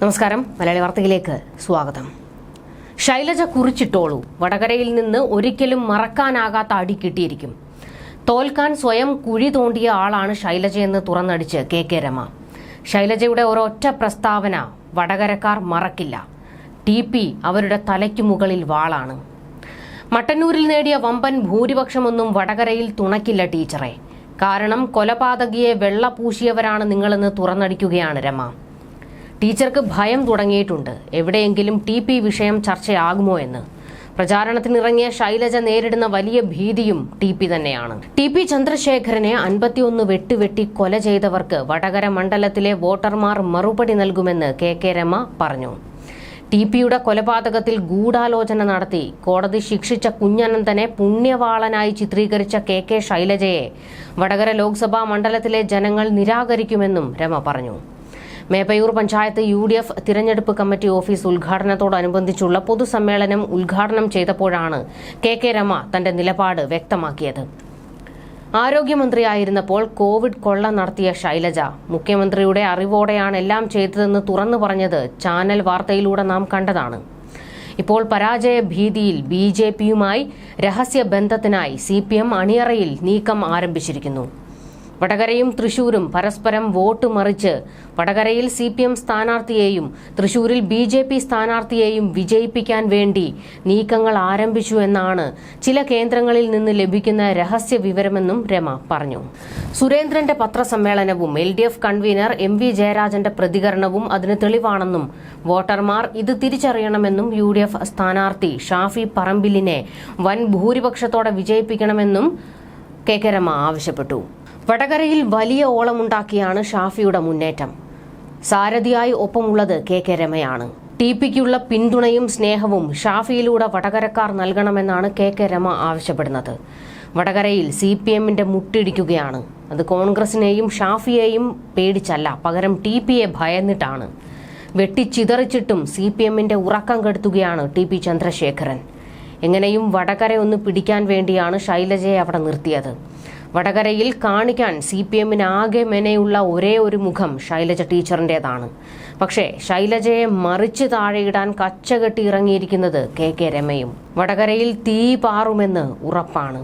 നമസ്കാരം. മലയാളി വാർത്തയിലേക്ക് സ്വാഗതം. ശൈലജ കുറിച്ചിട്ടോളൂ. വടകരയിൽ നിന്ന് ഒരിക്കലും മറക്കാനാകാത്ത അടി കിട്ടിയിരിക്കും. തോൽക്കാൻ സ്വയം കുഴി തോണ്ടിയ ആളാണ് ശൈലജയെന്ന് തുറന്നടിച്ച് കെ കെ രമ. ശൈലജയുടെ ഒരൊറ്റ പ്രസ്താവന വടകരക്കാർ മറക്കില്ല. ടി പി അവരുടെ തലയ്ക്കു മുകളിൽ വാളാണ്. മട്ടന്നൂരിൽ നേടിയ വമ്പൻ ഭൂരിപക്ഷമൊന്നും വടകരയിൽ തുണക്കില്ല ടീച്ചറെ. കാരണം കൊലപാതകിയെ വെള്ള പൂശിയവരാണ് നിങ്ങളെന്ന് തുറന്നടിക്കുകയാണ് രമ. ടീച്ചർക്ക് ഭയം തുടങ്ങിയിട്ടുണ്ട്. എവിടെയെങ്കിലും ടി പി വിഷയം ചർച്ചയാകുമോ എന്ന്. പ്രചാരണത്തിനിറങ്ങിയ ശൈലജ നേരിടുന്ന വലിയ ഭീതിയും ടി പി തന്നെയാണ്. ടി പി ചന്ദ്രശേഖരനെ അൻപത്തിയൊന്ന് വെട്ടുവെട്ടി കൊല ചെയ്തവർക്ക് വടകര മണ്ഡലത്തിലെ വോട്ടർമാർ മറുപടി നൽകുമെന്ന് കെ കെ രമ പറഞ്ഞു. ടി പിയുടെ കൊലപാതകത്തിൽ ഗൂഢാലോചന നടത്തി കോടതി ശിക്ഷിച്ച കുഞ്ഞനന്തനെ പുണ്യവാളനായി ചിത്രീകരിച്ച കെ കെ ശൈലജയെ വടകര ലോക്സഭാ മണ്ഡലത്തിലെ ജനങ്ങൾ നിരാകരിക്കുമെന്നും രമ പറഞ്ഞു. Meppayur panchayat U D F തിരഞ്ഞെടുപ്പ് കമ്മിറ്റി ഓഫീസ് ഉദ്ഘാടനത്തോടനുബന്ധിച്ചുള്ള പൊതുസമ്മേളനം ഉദ്ഘാടനം ചെയ്തപ്പോഴാണ് കെ കെ രമ തന്റെ നിലപാട് വ്യക്തമാക്കിയത്. ആരോഗ്യമന്ത്രിയായിരുന്നപ്പോൾ കോവിഡ് കൊള്ള നടത്തിയ ശൈലജ. മുഖ്യമന്ത്രിയുടെ അറിവോടെയാണ് എല്ലാം ചെയ്തതെന്ന് തുറന്നു പറഞ്ഞത് ചാനൽ വാർത്തയിലൂടെ നാം കണ്ടതാണ്. ഇപ്പോൾ പരാജയ ഭീതിയിൽ ബി ജെ പിയുമായി രഹസ്യ ബന്ധത്തിനായി സി പി എം അണിയറയിൽ നീക്കം ആരംഭിച്ചിരിക്കുന്നു. വടകരയും തൃശൂരും പരസ്പരം വോട്ട് മറിച്ച് വടകരയിൽ സി പി എം സ്ഥാനാർത്ഥിയെയും തൃശൂരിൽ ബി ജെ പി സ്ഥാനാർത്ഥിയെയും വിജയിപ്പിക്കാൻ വേണ്ടി നീക്കങ്ങൾ ആരംഭിച്ചു എന്നാണ് ചില കേന്ദ്രങ്ങളിൽ നിന്ന് ലഭിക്കുന്ന രഹസ്യ വിവരമെന്നും രമ പറഞ്ഞു. സുരേന്ദ്രന്റെ പത്രസമ്മേളനവും L D F convener M V ജയരാജന്റെ പ്രതികരണവും അതിന് തെളിവാണെന്നും വോട്ടർമാർ ഇത് തിരിച്ചറിയണമെന്നും യു ഡി എഫ് സ്ഥാനാർത്ഥി ഷാഫി പറമ്പിലിനെ വൻ ഭൂരിപക്ഷത്തോടെ വിജയിപ്പിക്കണമെന്നും കെ കെ രമ ആവശ്യപ്പെട്ടു. വടകരയിൽ വലിയ ഓളമുണ്ടാക്കിയാണ് ഷാഫിയുടെ മുന്നേറ്റം. സാരഥിയായി ഒപ്പമുള്ളത് കെ കെ രമയാണ്. ടി പിക്കുള്ള പിന്തുണയും സ്നേഹവും ഷാഫിയിലൂടെ വടകരക്കാർ നൽകണമെന്നാണ് കെ കെ രമ ആവശ്യപ്പെടുന്നത്. വടകരയിൽ സി പി എമ്മിന്റെ മുട്ടിടിക്കുകയാണ്. അത് കോൺഗ്രസിനെയും ഷാഫിയെയും പേടിച്ചല്ല പകരം ടി പിയെ ഭയന്നിട്ടാണ്. വെട്ടിച്ചിതറിച്ചിട്ടും സി പി എമ്മിന്റെ ഉറക്കം കെടുത്തുകയാണ് ടി പി ചന്ദ്രശേഖരൻ. എങ്ങനെയും വടകര ഒന്ന് പിടിക്കാൻ വേണ്ടിയാണ് ശൈലജയെ അവിടെ നിർത്തിയത്. വടകരയിൽ കാണിക്കാൻ സി പി എമ്മിന് ആകെ മെനയുള്ള ഒരേ ഒരു മുഖം ശൈലജ ടീച്ചറിന്റെതാണ് പക്ഷേ ശൈലജയെ മറിച്ച് താഴെയിടാൻ കച്ചകെട്ടി ഇറങ്ങിയിരിക്കുന്നത് കെ കെ രമയും. വടകരയിൽ തീ പാറുമെന്ന് ഉറപ്പാണ്.